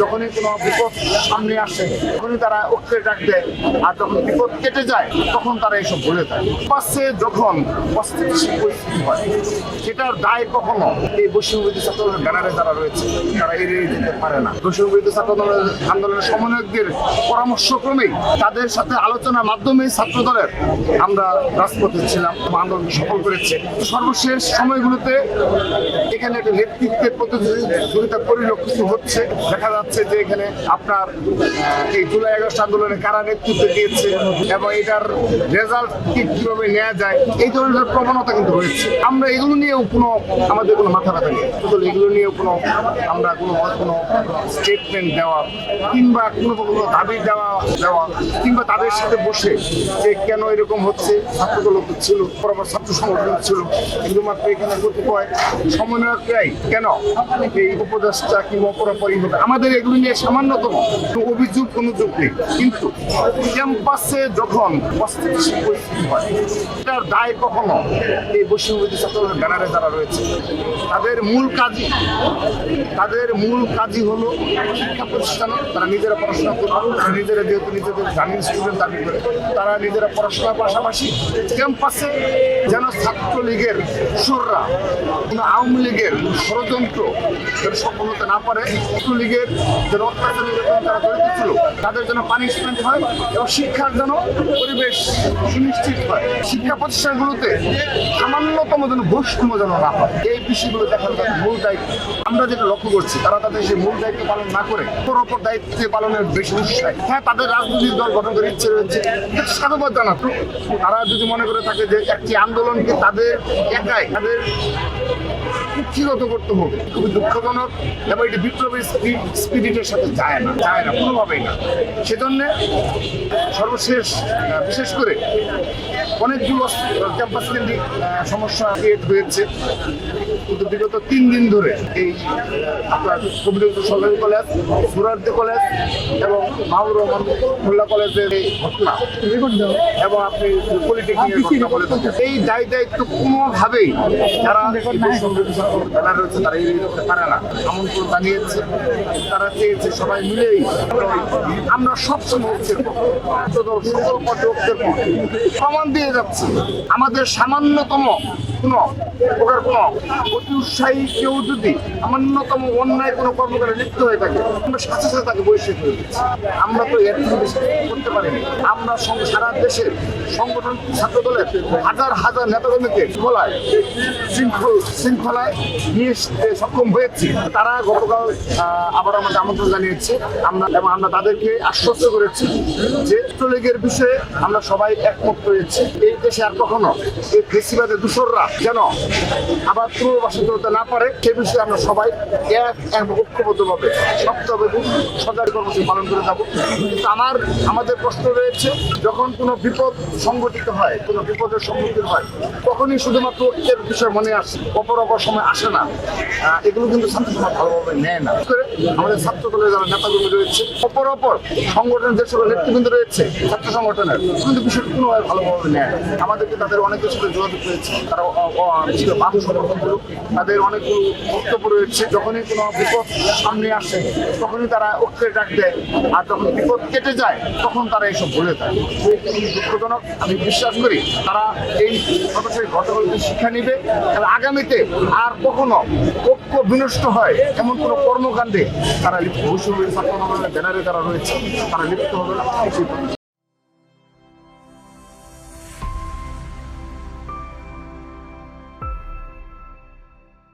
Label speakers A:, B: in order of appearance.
A: যখনই কোনো বিপদ সামনে আসে, তখনই তারা ঐক্যের ডাক দেয়। আর যখন বিপদ কেটে যায়, তখন তারা এসব ভুলে যায়। পাশে যখন অস্থিতিশীল পরিস্থিতি হয়, সেটার দায় কখনো এই বৈষম্যবিরোধী ছাত্র ব্যানারে যারা রয়েছে, তারা এড়িয়ে যেতে পারে না। বৈষম্যবিরোধী ছাত্রদলের আন্দোলনের সমন্বয়কদের পরামর্শক্রমেই তাদের সাথে আলোচনার মাধ্যমে ছাত্র দলের আমরা রাজপথে ছিলাম এবং আন্দোলনকে সফল করেছে। সর্বশেষ সময়গুলোতে এখানে একটা নেতৃত্বের প্রতিযোগিতা পরিলক্ষিত হচ্ছে। দেখা যাচ্ছে যে এখানে আপনার এই জুলাই আগস্ট আন্দোলনে কারা নেতৃত্ব দিয়েছে এবং এটার রেজাল্ট কীভাবে নেওয়া যায়, এই ধরনের প্রবণতা কিন্তু রয়েছে। আমরা এগুলো নিয়েও কোনো, আমাদের কোনো মাথা ব্যথা নেই। আসলে এগুলো নিয়েও কোনো, আমরা কোনো কোনো স্টেটমেন্ট দেওয়া কিংবা কোনো কোনো দাবি দেওয়া দেওয়া কিংবা তাদের সাথে বসে যে কেন এরকম হচ্ছে, ছাত্রদল ছিল, বরাবর ছাত্র সংগঠন ছিল, শুধুমাত্র এখানে কতিপয় সমন্বয়করাই কেন এই উপদেশটা কিংবা অপরাপরি হবে আমাদের এগুলো নিয়ে সামান্যতম। অভিযোগ কোনো যোগ নেই। কিন্তু ক্যাম্পাসে যখন অস্থিতিশীল পরিস্থিতি হয়, এটার দায় কখনো এই বৈষম্যবিধি ছাত্রদের ব্যানারে যারা রয়েছে, তাদের মূল কাজই, তাদের মূল কাজই হলো শিক্ষা প্রতিষ্ঠান। তারা নিজেরা পড়াশোনা করবে, তারা নিজেরা যেহেতু নিজেদের জামিন স্টুডেন্ট দাবি করে তারা নিজেরা পড়াশোনার পাশাপাশি ক্যাম্পাসে যেন ছাত্রলীগের সুররা কোনো আওয়ামী লীগের ষড়যন্ত্র যেন সফল হতে না পারে, ছাত্রলীগের যেন তারা তাদের যেন পানিশমেন্ট হয় এবং শিক্ষার যেন পরিবেশ সুনিশ্চিত হয়। শিক্ষা প্রতিষ্ঠানগুলোতে সামান্যতম যেন বৈষম্য যেন না হয়, এই বিষয়গুলো দেখার তাদের দায়িত্ব। আমরা যেটা লক্ষ্য করছি, তারা তাদের সেই মূল দায়িত্ব পালন না করে অপর অপর দায়িত্ব পালনের বেশি উৎসাহ। হ্যাঁ তাদের রাজনৈতিক দল গঠন করার ইচ্ছে রয়েছে সাধুবাদ জানাতো। তারা যদি মনে করে থাকে যে একটি আন্দোলনকে তাদের একাই তাদের কুক্ষিগত করতে হবে, খুবই দুঃখজনক এবং এটি বিপ্লবী স্পিরিটের সাথে যায় না যায় না কোনোভাবেই না। সেজন্য সর্বশেষ বিশেষ করে অনেকগুলো ক্যাম্পাস কেন্দ্রিক সমস্যা ক্রিয়েট হয়েছে। কিন্তু বিগত তিন দিন ধরে এই আপনার কবিরুদ্দিন সরকারি কলেজ সুরার্দি কলেজ এবং মাহবুর রহমান মোল্লা কলেজের এই ঘটনা এবং আপনি পলিটেকনিকের ঘটনা বলে এই দায় দায়িত্ব কোনোভাবেই যারা যারা রয়েছে তারা এই করতে পারে না। আমন্ত্রণ জানিয়েছে। তারা চেয়েছে, সবাই মিলেই আমরা সবসময় ঐক্যের পক্ষে। প্রমাণ দিয়ে যাচ্ছে। আমাদের সামান্যতম কোনো প্রকার কোনো অতি উৎসাহী কেউ যদি সামান্যতম অন্যায় কোনো কর্মকাণ্ডে লিপ্ত হয়ে থাকে, আমরা সাথে সাথে তাকে বহিষ্কার করে দিচ্ছি। আমরা তো এর থেকে বেশি করতে পারিনি। আমরা সারা দেশের সংগঠন ছাত্র দলের হাজার হাজার নেতাকর্মীকে শৃঙ্খলায় শৃঙ্খল শৃঙ্খলায় নিয়ে সক্ষম হয়েছি। তারা গতকাল আবার আমাকে আমন্ত্রণ জানিয়েছে। আমরা এবং আমরা তাদেরকে আশ্বস্ত করেছি যে ছাত্রলীগের বিষয়ে আমরা সবাই একমত হয়েছি। এই দেশে আর কখনো এই ফেসিবাদের দূষররা যেন আবার পুনর্বাসিত হতে না পারে, সে বিষয়ে আমরা সবাই এক এক ঐক্যবদ্ধভাবে শক্তভাবে এবং সজাগ কর্মসূচি পালন করে যাব। কিন্তু আমার আমাদের প্রশ্ন রয়েছে, যখন কোনো বিপদ সংঘটিত হয়, কোনো বিপদের সম্মুখীন হয়, তখনই শুধুমাত্র এর বিষয় মনে আসে, অপর অপর সময় আসে না। এগুলো কিন্তু ছাত্র সমাজ ভালোভাবে নেয় না। আমাদের ছাত্র দলের যারা নেতাগুলো রয়েছে, অপর অপর সংগঠনের যে সকল নেতৃবৃন্দ রয়েছে, ছাত্র সংগঠনের, কিন্তু বিষয়টি কোনোভাবে ভালোভাবে নেয় আমাদেরকে তাদের অনেকের সাথে যোগাযোগ রয়েছে, তারা বাম সংগঠনগুলো তাদের অনেকগুলো বক্তব্য রয়েছে, যখনই কোনো বিপদ সামনে আসে, তখনই তারা ঐক্যের ডাক দেয়, আর যখন বিপদ কেটে যায়, তখন তারা এসব ভুলে যায় দুঃখজনক, আমি বিশ্বাস করি, তারা এই সর্বশেষ ঘটনাগুলি শিক্ষা নিবে এবং আগামীতে আর কখনো ঐক্য বিনষ্ট হয়, এমন কোনো কর্মকাণ্ডে তারা লিপ্ত ভবিষ্যৎ ছাত্র আন্দোলনের ব্যানারে তারা রয়েছে তারা লিপ্ত হবে না